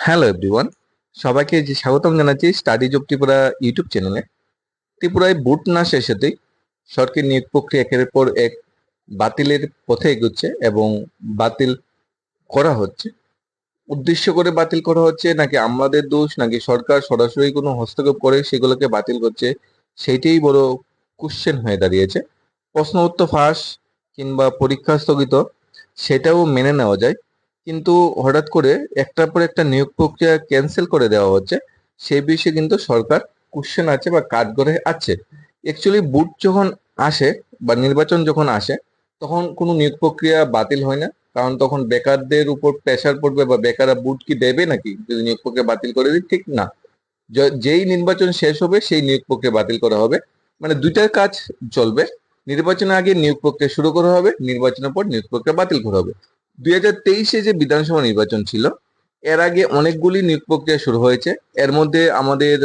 Hello everyone, সবাইকে যে স্বাগতম জানাচ্ছি স্টাডি অফ ত্রিপুরা ইউটিউব চ্যানেলে। ত্রিপুরায় বুট না শেষেতেই সরকারি নিয়োগ প্রক্রিয়া একের পর এক বাতিলের পথে এগোচ্ছে এবং বাতিল করা হচ্ছে। উদ্দেশ্য করে বাতিল করা হচ্ছে নাকি আমাদের দোষ, নাকি সরকার সরাসরি কোনো হস্তক্ষেপ করে সেগুলোকে বাতিল করছে, সেইটাই বড় কোশ্চেন হয়ে দাঁড়িয়েছে। প্রশ্ন উত্তর ফাঁস কিংবা পরীক্ষা স্থগিত, সেটাও মেনে নেওয়া যায়। কিন্তু হঠাৎ করে একটার পর একটা নিয়োগ প্রক্রিয়া ক্যান্সেল করে দেওয়া হচ্ছে। সেই বিষয়ে কিন্তু সরকার কোশ্চেন আছে বা কাজ করে আছে। অ্যাকচুয়ালি বুট যখন আসে বা নির্বাচন যখন আসে, তখন কোনো নিয়োগ প্রক্রিয়া বাতিল হয় না। কারণ তখন বেকারদের উপর প্রেশার পড়বে বা বেকাররা বুট কি দেবে নাকি? যদি নিয়োগ প্রক্রিয়া বাতিল করে দিই, ঠিক না। যেই নির্বাচন শেষ হবে, সেই নিয়োগ প্রক্রিয়া বাতিল করা হবে। মানে দুইটার কাজ চলবে। নির্বাচনের আগে নিয়োগ প্রক্রিয়া শুরু করা হবে, নির্বাচনের পর নিয়োগ প্রক্রিয়া বাতিল করা হবে। দুই হাজার তেইশে যে বিধানসভা নির্বাচন ছিল, এর আগে অনেকগুলি নিয়োগ প্রক্রিয়া শুরু হয়েছে। এর মধ্যে আমাদের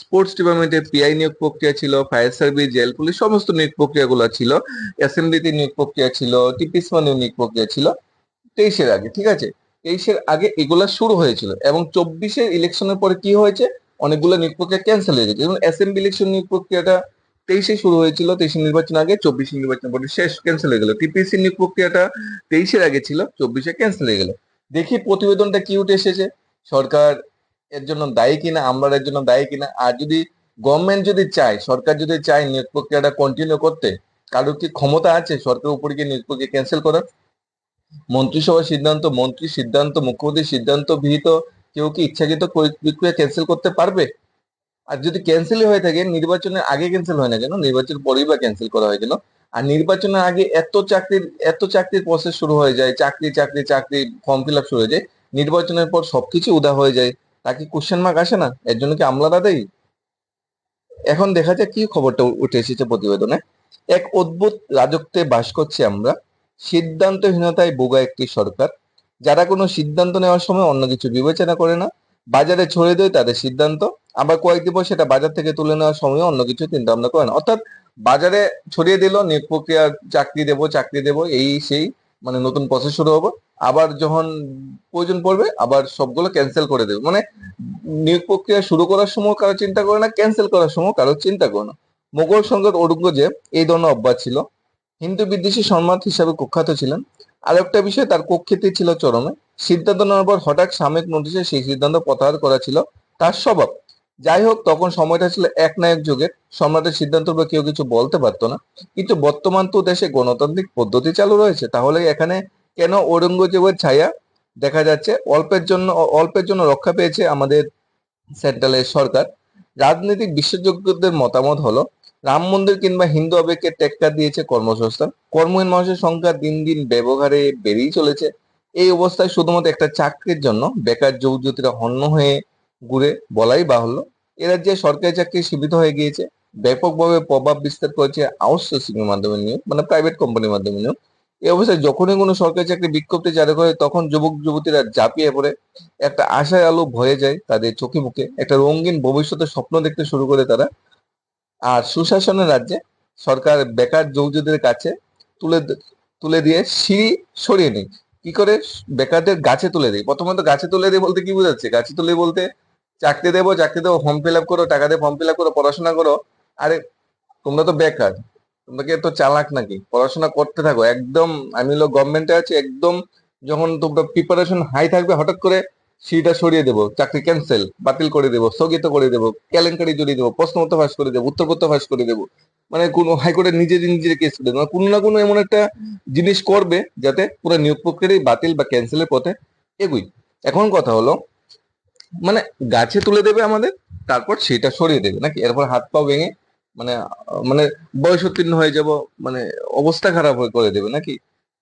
স্পোর্টস ডিপার্টমেন্টের পিআই নিয়োগ প্রক্রিয়া ছিল, ফায়ার সার্ভিস, জেল, পুলিশ, সমস্ত নিয়োগ প্রক্রিয়াগুলো ছিল। অ্যাসেম্বলিতে নিয়োগ প্রক্রিয়া ছিল টিপিস মানে নিয়োগ প্রক্রিয়া ছিল। তেইশের আগে, ঠিক আছে? তেইশের আগে এগুলা শুরু হয়েছিল এবং চব্বিশের ইলেকশনের পরে কি হয়েছে? অনেকগুলো নিয়োগ প্রক্রিয়া ক্যান্সেল হয়ে গেছে। যেমন অ্যাসেম্বলি ইলেকশন নিয়োগ প্রক্রিয়াটা তেইশে শুরু হয়েছিল, তেইশে নির্বাচন আগে, চব্বিশে নির্বাচন পরে শেষ ক্যান্সেল হয়ে গেল। টিপিসি নিয়োগ প্রক্রিয়াটা তেইশের আগে ছিল, চব্বিশে ক্যান্সেল হয়ে গেল। দেখি প্রতিবেদনটা কি উঠে এসেছে। সরকার এর জন্য দায়ী কিনা আমরা এর জন্য দায়ী কিনা, আর যদি গভর্নমেন্ট যদি চায়, সরকার যদি চায় নিয়োগ প্রক্রিয়াটা কন্টিনিউ করতে, কারোর কি ক্ষমতা আছে সরকার উপরে গিয়ে নিয়োগ প্রক্রিয়া ক্যান্সেল করার? মন্ত্রিসভার সিদ্ধান্ত, মন্ত্রীর সিদ্ধান্ত, মুখ্যমন্ত্রীর সিদ্ধান্ত বিহিত কেউ কি ইচ্ছাকৃত প্রক্রিয়া ক্যান্সেল করতে পারবে? আর যদি ক্যান্সেলই হয়ে থাকে, নির্বাচনের আগে ক্যান্সেল হয় না কেন? নির্বাচন পরেই বা ক্যান্সেল করা হয় কেন? আর নির্বাচনের আগে এত চাকরির এত চাকরির প্রসেস শুরু হয়ে যায়, চাকরি চাকরি চাকরি ফর্ম ফিল আপ শুরু হয়ে যায়, নির্বাচনের পর সবকিছু উদা হয়ে যায়। তাকে কোশ্চেন মার্ক আসে না? এর জন্য কি আমলা দাদাই এখন দেখা যায় কি খবরটা উঠে এসেছে প্রতিবেদনে। এক অদ্ভুত রাজত্বে বাস করছি আমরা। সিদ্ধান্তহীনতায় বোগা একটি সরকার। যারা কোনো সিদ্ধান্ত নেওয়ার সময় অন্য কিছু বিবেচনা করে না বাজারে ছড়িয়ে দেয় তাদের সিদ্ধান্ত। আবার কয়েকদিন পর সেটা বাজার থেকে তুলে নেওয়ার সময় অন্য কিছু চিন্তা ভাবনা করে না অর্থাৎ বাজারে ছড়িয়ে দিল, নিয়োগ প্রক্রিয়া চাকরি দেবো চাকরি দেবো, এই সেই মানে নতুন প্রসেস শুরু হব। আবার যখন প্রয়োজন পড়বে, আবার সবগুলো ক্যান্সেল করে দেবে। মানে নিয়োগ প্রক্রিয়া শুরু করার সময় কারও চিন্তা করে না ক্যান্সেল করার সময় কারও চিন্তা করে না। মোগল সম্রাট ঔরঙ্গজেব এই ধরনের অভ্যাস ছিল। হিন্দু বিদ্বেষী সম্রাট হিসাবে কুখ্যাত ছিলেন। আর একটা বিষয়, তার কুখ্যাতি ছিল চরমে। সিদ্ধান্ত নেওয়ার পর হঠাৎ সাময়িক নোটিশে সেই সিদ্ধান্ত প্রত্যাহার করা ছিল। তার স্বভাব। যাই হোক, তখন সময়টা ছিল একনায়ক যুগের। সম্রাটের সিদ্ধান্ত উপর কেউ কিছু বলতে পারতো না। কিন্তু বর্তমান তো দেশে গণতান্ত্রিক পদ্ধতি চালু রয়েছে। তাহলে এখানে কেন ঔরঙ্গজেবের ছায়া? দেখা যাচ্ছে অল্পের জন্য অল্পের জন্য রক্ষা পেয়েছে আমাদের সেন্ট্রালের সরকার। রাজনৈতিক বিশেষজ্ঞদের মতামত হলো, রাম মন্দির কিংবা হিন্দু আবেগকে টেক্কা দিয়েছে কর্মসংস্থান। কর্মহীন মানুষের সংখ্যা দিন দিন ব্যবহারে বেড়েই চলেছে। এই অবস্থায় শুধুমাত্র একটা চাকরির জন্য বেকার যুবতীরা হন্য হয়ে ঘুরে বলাই বাহুল্য। এ রাজ্যে সরকারি চাকরি সীমিত হয়ে গিয়েছে। ব্যাপকভাবে প্রভাব বিস্তার করেছে আউটসোর্সিং এর মাধ্যমে নিয়োগ মানে প্রাইভেট কোম্পানির মাধ্যমে নিয়োগ। এই অবস্থায় যখনই কোনো সরকারি চাকরি বিজ্ঞপ্তি জারি করে, তখন যুবক যুবতীরা ঝাঁপিয়ে পড়ে। একটা আশায় আলো ভয়ে যায় তাদের চোখে মুখে। একটা রঙিন ভবিষ্যতের স্বপ্ন দেখতে শুরু করে তারা। আর সুশাসনের রাজ্যে সরকার বেকার যৌজদের কাছে তুলে তুলে দিয়ে সিঁড়ি সরিয়ে কি করে? বেকারদের গাছে তুলে দেয়। প্রথমত গাছে তুলে দেয় বলতে কি বোঝাচ্ছে? গাছে তুলে বলতে চাকরি দেবো চাকরি দেবো ফর্ম ফিল আপ করো, টাকা দিয়ে ফর্ম ফিল আপ করো, পড়াশোনা করো। আরে, তোমরা তো বেকার। তোমরা কি এত চালাক নাকি? পড়াশোনা করতে থাকো। একদম, আমি হলো গভর্নমেন্টে আছি, একদম যখন তোমরা প্রিপারেশন হাই থাকবে, হঠাৎ করে সিটা সরিয়ে দেবো, চাকরি ক্যান্সেল বাতিল করে দেবো, স্থগিত করে দেবো, কেলেঙ্কারি জড়িয়ে দেবো, প্রশ্ন উত্তর ফাঁস করে দেবো, উত্তর উত্তরপত্র ফাঁস করে দেবো। মানে কোনো হাইকোর্টে নিজে নিজের কেস করে দেবো। মানে কোনো না কোনো এমন একটা জিনিস করবে যাতে পুরো নিয়োগ প্রক্রিয়াই বাতিল বা ক্যান্সেলের পথে এগুই এখন কথা হলো মানে গাছে তুলে দেবে আমাদের, তারপর সেটা সরিয়ে দেবে নাকি? এরপর হাত পা ভেঙে মানে মানে বয়স উত্তীর্ণ হয়ে যাব মানে অবস্থা খারাপ হয়ে করে দেবে নাকি?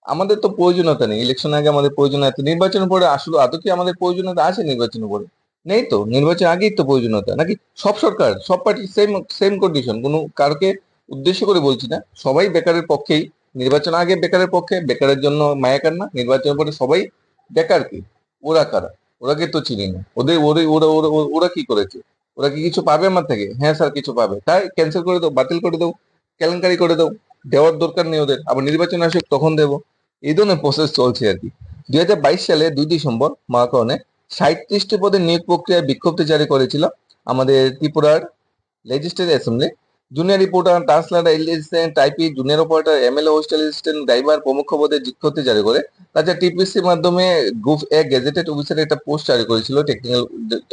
আমাদের তো প্রয়োজনীয়তা নেই। ইলেকশন আগে আমাদের প্রয়োজনীয়তা নির্বাচন পরে আসলে, আদৌ কি আমাদের প্রয়োজনীয়তা আছে নির্বাচনের পরে? নেই তো। নির্বাচন আগেই তো প্রয়োজনীয়তা। নাকি সব সরকার, সব পার্টি সেম সেম কন্ডিশন কোনো কারোকে উদ্দেশ্য করে বলছি না, সবাই বেকারের পক্ষেই, নির্বাচন আগে বেকারের পক্ষে, বেকারের জন্য মায়াকার না নির্বাচনের পরে সবাই বেকার কি? ওরা কারা? ওরাকে তো চিনি না। ওদের ওরা ওরা ওরা, ওরা- ওরা কি করেছে? ওরা কি কিছু পাবে আমার থেকে? হ্যাঁ স্যার, কিছু পাবে। তাই ক্যান্সেল করে দাও, বাতিল করে দাও, কেলেঙ্কারি করে দাও, দেওয়ার দরকার নেই ওদের। আবার নির্বাচন আসুক, তখন দেবো। এই ধরনের প্রসেস চলছে আর কি। দুই হাজার বাইশ সালে দুই ডিসেম্বর মহাকরণে সাঁত্রিশটি পদে নিয়োগ প্রক্রিয়ায় বিজ্ঞপ্তি জারি করেছিল আমাদের ত্রিপুরার legislative assembly. Junior reporter translator assistant typist, junior operator MLA, hostel assistant, driver, প্রমুখ পদে বিজ্ঞপ্তি জারি করে। তাছাড়া টিপিসির মাধ্যমে গ্রুপ এ গেজেটেড অফিসার একটা পোস্ট জারি করেছিল টেকনিক্যাল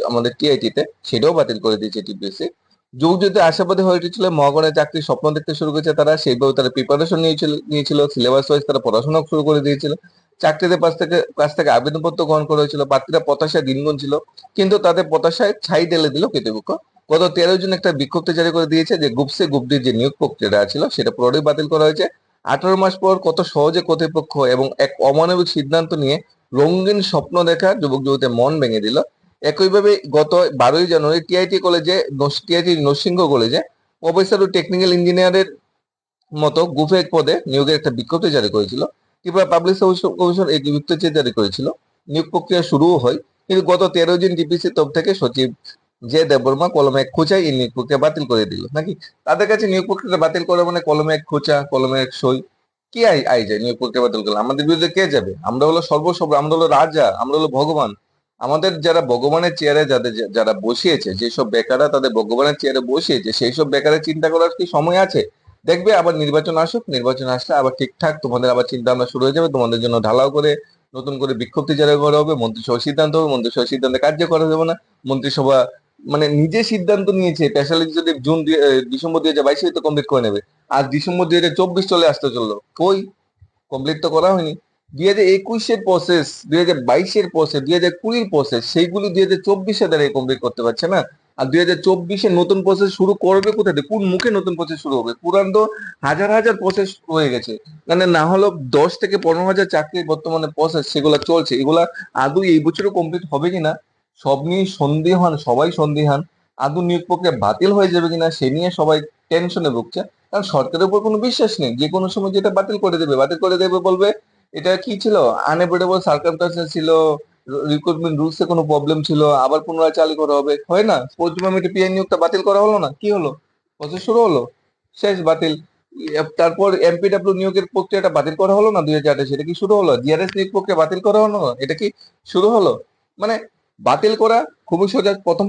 আমাদের টিআইটিতে, সেটাও বাতিল করে দিয়েছে টিপিসি। যুগ যদি আশাবাদী হয়ে উঠেছিল মহাগণের চাকরির স্বপ্ন দেখতে শুরু করেছে তারা, সেইভাবে তারা প্রিপারেশন নিয়েছিল নিয়েছিল সিলেবাস ওয়াইজ তারা পড়াশোনা শুরু করে দিয়েছিল। চাকরিদের পাশ থেকে কাছ থেকে আবেদনপত্র গ্রহণ করা হয়েছিল প্রার্থীরা প্রত্যাশায় দিন গুনছিল কিন্তু তাদের প্রত্যাশায় ছাই ঢেলে দিল কর্তৃপক্ষ। গত তেরো জন একটা বিজ্ঞপ্তি জারি করে দিয়েছে যে গুপসে গুপ্তির যে নিয়োগ প্রক্রিয়াটা ছিল, সেটা পুরোটাই বাতিল করা হয়েছে। আঠারো মাস পর কত সহজে কর্তৃপক্ষ এবং এক অমানবিক সিদ্ধান্ত নিয়ে রঙিন স্বপ্ন দেখা যুবক যুবতীর মন ভেঙে দিল। একইভাবে গত বারোই জানুয়ারি টিআইটি কলেজে টিআইটি নরসিংহ কলেজে প্রফেসর ও টেকনিক্যাল ইঞ্জিনিয়ারের মতো গুফেক পদে নিয়োগের একটা বিজ্ঞপ্তি জারি করেছিল। ত্রিপুরা পাবলিক সার্ভিস কমিশন এই বিজ্ঞপ্তি জারি করেছিল। নিয়োগ প্রক্রিয়া শুরুও হয়। কিন্তু গত তেরো জন ডিপিসি তরফ থেকে সচিব যে দেববর্মা কলমে এক খোঁচাই এই নিয়োগ প্রক্রিয়া বাতিল করে দিল। নাকি? তাদের কাছে নিয়োগ প্রক্রিয়া বাতিল করে মানে কলমে এক খোঁচা, কলমে এক সই। কি আই আই যায় নিয়োগ প্রক্রিয়া বাতিল করলে? আমাদের বিরুদ্ধে কে যাবে? আমরা হলো সর্বসর্ব আমরা হলো রাজা, আমরা হলো ভগবান। আমাদের যারা ভগবানের চেয়ারে যাদের যারা বসিয়েছে, যেসব বেকাররা তাদের ভগবানের চেয়ারে বসিয়েছে সেই সব বেকারের চিন্তা করার কি সময় আছে? দেখবে আবার নির্বাচন আসুক, নির্বাচন আসলে আবার ঠিকঠাক তোমাদের আবার চিন্তা ভাবনা শুরু হয়ে যাবে। তোমাদের জন্য ঢালাও করে, নতুন করে বিজ্ঞপ্তি জারি করা হবে মন্ত্রিসভা সিদ্ধান্ত হবে মন্ত্রিসভা সিদ্ধান্তে কার্য করা যাবে না। মন্ত্রিসভা মানে নিজে সিদ্ধান্ত নিয়েছে স্পেশালি যদি জুন ডিসেম্বর দুই হাজার বাইশে তো কমপ্লিট করে নেবে। আর ডিসেম্বর দুই হাজার চব্বিশ চলে আসতে চলল। কই? কমপ্লিট তো করা হয়নি। দুই হাজার একুশের প্রসেস দুই হাজার বাইশের প্রসেস দুই হাজার কুড়ির প্রসেস সেইগুলি দুই হাজার চব্বিশে দ্বারা কমপ্লিট করতে পারছে না। আর দুই হাজার চব্বিশে নতুন প্রসেস শুরু করবে কোথা থেকে কোন মুখে নতুন প্রসেস শুরু হবে। পুরান তো হাজার হাজার প্রসেস হয়ে গেছে। মানে না হলেও দশ থেকে পনেরো হাজার চাকরি বর্তমানে প্রসেস সেগুলো চলছে। এগুলা আদৌ এই বছরও কমপ্লিট হবে কিনা? সব নিয়ে সন্দেহান, সবাই সন্দেহান। আদৌ নিয়োগ প্রক্রিয়া বাতিল হয়ে যাবে কিনা সে নিয়ে সবাই টেনশনে ভুগছে। কারণ সরকারের উপর কোনো বিশ্বাস নেই। যে কোনো সময় যেটা বাতিল করে দেবে, বাতিল করে দেবে বলবে, এটা কি ছিল? আনএভেটেবল সার্কামস্টান্সেস ছিল রিক্রুটমেন্ট রুলস এ কোনো প্রবলেম ছিল, আবার পুনরায় চালু করা হবে। হয় না। ডিপার্টমেন্টে পিআই নিয়োগটা বাতিল করা হলো না। কি হলো? প্রসেস শুরু হলো। শেষ, বাতিল। তারপর এমপিডব্লিউ নিয়োগের প্রক্রিয়াটা বাতিল করা হলো না দুই হাজার আঠাশ? এটা কি শুরু হলো? জিআরএস নিয়োগ প্রক্রিয়া বাতিল করা হলো? এটা কি শুরু হলো? মানে বাতিল করা, খুবই সোজা প্রথম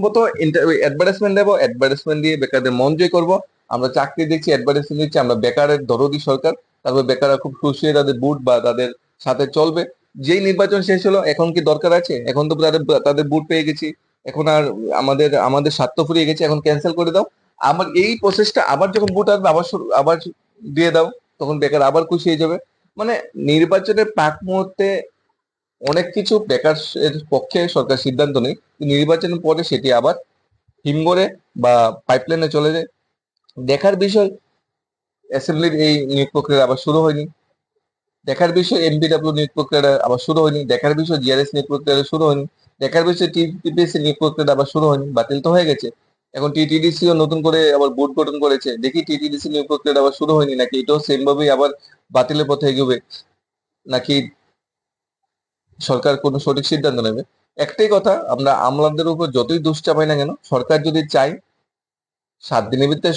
অ্যাডভার্টাইজমেন্ট দেবো অ্যাডভার্টাইজমেন্ট দিয়ে বেকারদের মন জয় করব। আমরা চাকরি দিচ্ছি অ্যাডভার্টাইজমেন্ট দিচ্ছি, আমরা বেকারের দরদি সরকার। তারপর বেকাররা খুব খুশি তাদের বুট বা তাদের সাথে চলবে। যেই নির্বাচন শেষ হলো, এখন কি দরকার আছে? এখন তো তাদের তাদের বুট পেয়ে গেছি। এখন আর আমাদের আমাদের স্বার্থ ফুরিয়ে গেছে, এখন ক্যান্সেল করে দাও। আমার এই প্রসেসটা আবার যখন বুট আসবে, আবার আবার দিয়ে দাও, তখন বেকার আবার খুশি হয়ে যাবে। মানে নির্বাচনের প্রাক মুহূর্তে অনেক কিছু বেকার এর পক্ষে সরকার সিদ্ধান্ত নেই। নির্বাচনের পরে সেটি আবার হিমঘরে বা পাইপলাইনে চলে যায়। দেখার বিষয় অ্যাসেম্বলির এই নিয়োগ প্রক্রিয়া আবার শুরু হয়নি। দেখার বিষয় এমপিডব্লিউ নিয়োগ প্রক্রিয়াটা আবার শুরু হয়নি। দেখার বিষয় জিআরএস নিয়োগ প্রক্রিয়াটা শুরু হয়নি। দেখার বিষয় টিপিএসসি নিয়োগ প্রক্রিয়াটা আবার শুরু হয়নি। বাতিল তো হয়ে গেছে। এখন টিটিডিসিও নতুন করে আবার বোর্ড গঠন করেছে। দেখি টিটিডিসি নিয়োগ প্রক্রিয়াটা আবার শুরু হয়নি নাকি? এটাও সেমভাবেই আবার বাতিলের পথে এগোবে নাকি সরকার কোনো সঠিক সিদ্ধান্ত নেবে। একটাই কথা, আমরা আমলাদের উপর যতই দোষ চাপাই না কেন, সরকার যদি চায়, সাত দিনের ভিতরে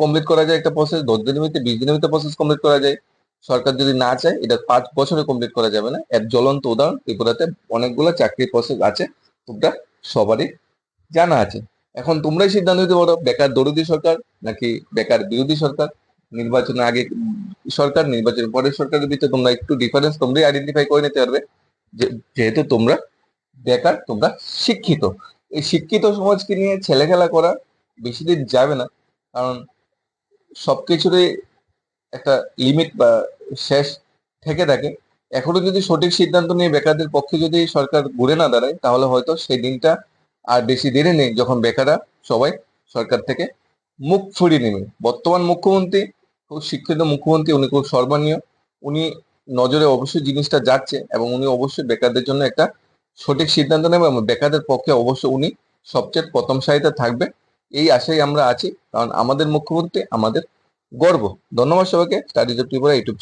কমপ্লিট করা যায় একটা প্রসেস দশ দিনের ভিতরে, বিশ দিনের ভিতরে প্রসেস কমপ্লিট করা যায়। সরকার যদি না চায়, এটা পাঁচ বছরে কমপ্লিট করা যাবে না। এক জ্বলন্ত উদাহরণ, ত্রিপুরাতে অনেকগুলো চাকরির প্রসেস আছে, তোমরা সবারই জানা আছে। এখন তোমরাই সিদ্ধান্ত নিতে পারো, বেকার দরদি সরকার নাকি বেকার বিরোধী সরকার? নির্বাচনের আগে সরকার, নির্বাচনের পরে সরকারের ভিতরে তোমরা একটু ডিফারেন্স তোমরাই আইডেন্টিফাই করে নিতে পারবে। যেহেতু তোমরা বেকার, তোমরা শিক্ষিত। এই শিক্ষিত সমাজকে নিয়ে ছেলে খেলা করা বেশি দিন যাবে না, কারণ সবকিছুরই একটা লিমিট বা শেষ থেকে থাকে। এখনও যদি সঠিক সিদ্ধান্ত নিয়ে বেকারদের পক্ষে যদি সরকার ঘুরে না দাঁড়ায়, তাহলে হয়তো সেই দিনটা আর বেশি দেরি নেই, যখন বেকাররা সবাই সরকার থেকে মুখ ফুরিয়ে নেবে। বর্তমান মুখ্যমন্ত্রী, খুব শিক্ষিত মুখ্যমন্ত্রী, উনি খুব সম্মানীয় উনি নজরে অবশ্যই জিনিসটা যাচ্ছে এবং উনি অবশ্যই বেকারদের জন্য একটা সঠিক সিদ্ধান্ত নেবে এবং বেকারদের পক্ষে অবশ্যই উনি সবচেয়ে প্রথম সাহিত্য থাকবে। এই আশায় আমরা আছি, কারণ আমাদের মুখ্যমন্ত্রী আমাদের গর্ব। ধন্যবাদ সবাইকে। Studies of Tripura YouTube channel.